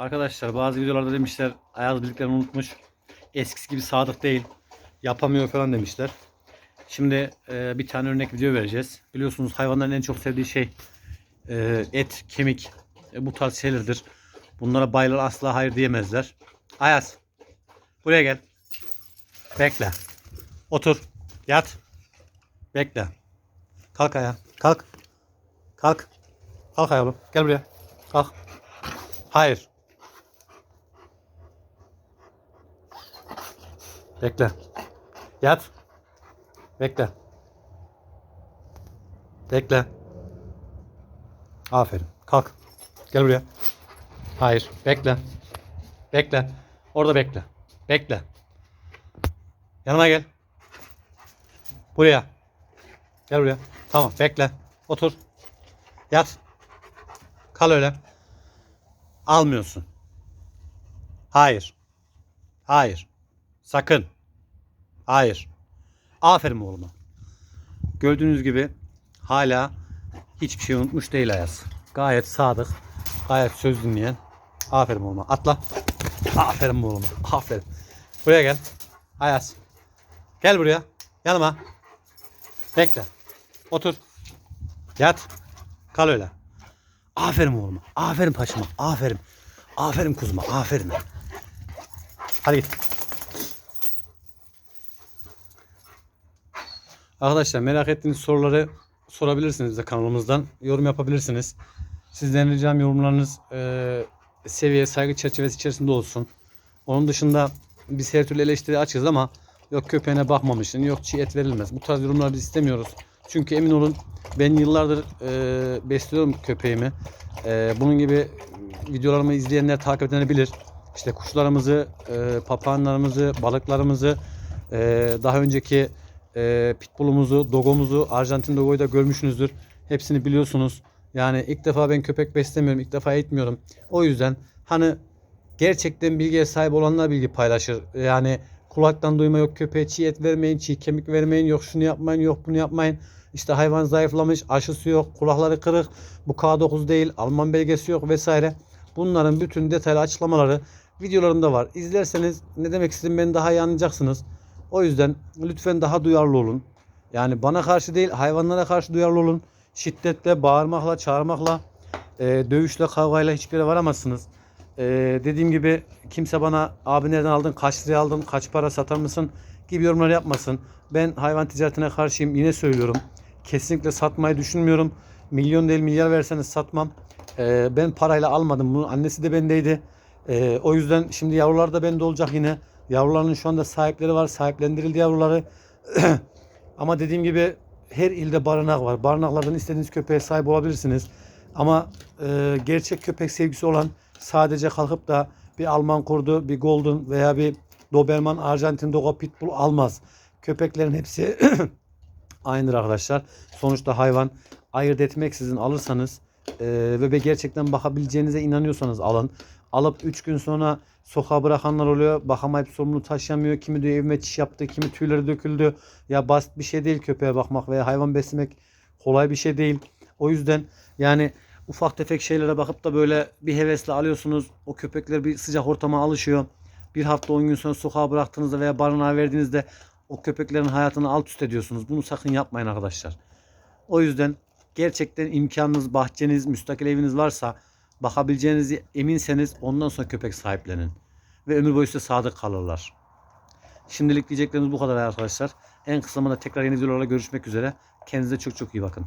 Arkadaşlar bazı videolarda demişler Ayaz birliklerini unutmuş. Eskisi gibi sadık değil. Yapamıyor falan demişler. Şimdi e, bir tane örnek video vereceğiz. Biliyorsunuz hayvanların en çok sevdiği şey e, et, kemik e, bu tarz şeylerdir. Bunlara baylar asla hayır diyemezler. Ayaz buraya gel. Bekle. Otur. Yat. Bekle. Kalk ayağa. Kalk. Kalk. Kalk ayağa oğlum. Gel buraya. Kalk. Hayır. Bekle. Yat. Bekle. Bekle. Aferin. Kalk. Gel buraya. Hayır. Bekle. Bekle. Orada bekle. Bekle. Yanıma gel. Buraya. Gel buraya. Tamam. Bekle. Otur. Yat. Kal öyle. Almıyorsun. Hayır. Hayır. Sakın. Hayır. Aferin oğluma. Gördüğünüz gibi hala hiçbir şey unutmuş değil Ayaz. Gayet sadık. Gayet söz dinleyen. Aferin oğluma. Atla. Aferin oğluma. Aferin. Buraya gel. Ayaz. Gel buraya. Yanıma. Bekle. Otur. Yat. Kal öyle. Aferin oğluma. Aferin paşama. Aferin. Aferin kuzuma. Aferin. Hadi git. Arkadaşlar merak ettiğiniz soruları sorabilirsiniz de kanalımızdan. Yorum yapabilirsiniz. Sizden ricam yorumlarınız e, seviye saygı çerçevesi içerisinde olsun. Onun dışında biz her türlü eleştiri açığız ama yok köpeğine bakmamışsın, yok çiğ et verilmez. Bu tarz yorumlar biz istemiyoruz. Çünkü emin olun ben yıllardır e, besliyorum köpeğimi. E, bunun gibi videolarımı izleyenler takip edenler. İşte kuşlarımızı, e, papağanlarımızı, balıklarımızı, e, daha önceki e, pitbullumuzu, dogomuzu, Arjantin dogoyu da görmüşsünüzdür. Hepsini biliyorsunuz. Yani ilk defa ben köpek beslemiyorum, ilk defa eğitmiyorum. O yüzden hani gerçekten bilgiye sahip olanlar bilgi paylaşır. Yani kulaktan duyma yok köpeğe çiğ et vermeyin, çiğ kemik vermeyin, yok şunu yapmayın, yok bunu yapmayın. İşte hayvan zayıflamış, aşısı yok, kulakları kırık, bu K9 değil, Alman belgesi yok vesaire. Bunların bütün detaylı açıklamaları videolarımda var. İzlerseniz ne demek istediğimi beni daha iyi anlayacaksınız. O yüzden lütfen daha duyarlı olun. Yani bana karşı değil hayvanlara karşı duyarlı olun. Şiddetle, bağırmakla, çağırmakla, e, dövüşle, kavgayla hiçbir yere varamazsınız. E, dediğim gibi kimse bana abi nereden aldın, kaç liraya aldın, kaç para satar mısın gibi yorumlar yapmasın. Ben hayvan ticaretine karşıyım yine söylüyorum. Kesinlikle satmayı düşünmüyorum. Milyon değil milyar verseniz satmam. E, ben parayla almadım bunu. Annesi de bendeydi. E, o yüzden şimdi yavrular da bende olacak yine. Yavruların şu anda sahipleri var. Sahiplendirildi yavruları. Ama dediğim gibi her ilde barınak var. Barınaklardan istediğiniz köpeğe sahip olabilirsiniz. Ama e, gerçek köpek sevgisi olan sadece kalkıp da bir Alman kurdu, bir Golden veya bir Doberman, Arjantin Dogo Pitbull almaz. Köpeklerin hepsi aynıdır arkadaşlar. Sonuçta hayvan ayırt etmeksizin alırsanız e, ve gerçekten bakabileceğinize inanıyorsanız alın. Alıp 3 gün sonra sokağa bırakanlar oluyor. Bakamayıp sorumluluğu taşıyamıyor. Kimi diyor evime çiş yaptı, kimi tüyleri döküldü. Ya basit bir şey değil köpeğe bakmak veya hayvan beslemek kolay bir şey değil. O yüzden yani ufak tefek şeylere bakıp da böyle bir hevesle alıyorsunuz. O köpekler bir sıcak ortama alışıyor. Bir hafta 10 gün sonra sokağa bıraktığınızda veya barınağa verdiğinizde o köpeklerin hayatını alt üst ediyorsunuz. Bunu sakın yapmayın arkadaşlar. O yüzden gerçekten imkanınız, bahçeniz, müstakil eviniz varsa bakabileceğinizi eminseniz ondan sonra köpek sahiplenin. Ve ömür boyu size sadık kalırlar. Şimdilik diyeceklerimiz bu kadar arkadaşlar. En kısa zamanda tekrar yeni videolarla görüşmek üzere. Kendinize çok çok iyi bakın.